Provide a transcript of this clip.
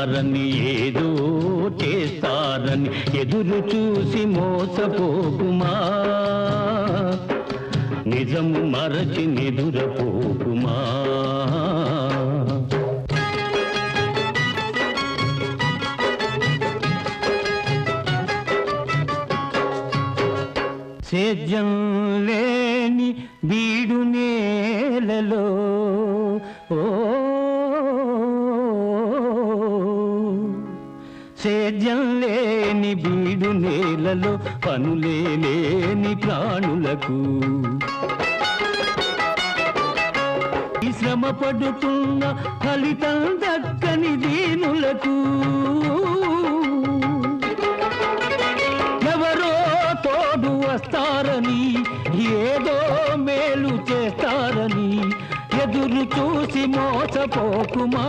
చేస్తారని ఏదో చేస్తారని ఎదురు చూసి మోసపోకుమా? నిజం మరచి నిదురపోకుమా? సేద్యం లేని బీడు నేలలో ఓ సేద్యం లేని బీడు నేలలో పనులేని ప్రాణులకు. శ్రమ పడుతున్న ఫలితం దక్కని దీనులకు. ఎవరో తోడు వస్తారని ఏదో మేలు చేస్తారని ఎదురు చూసి మోసపోకుమా?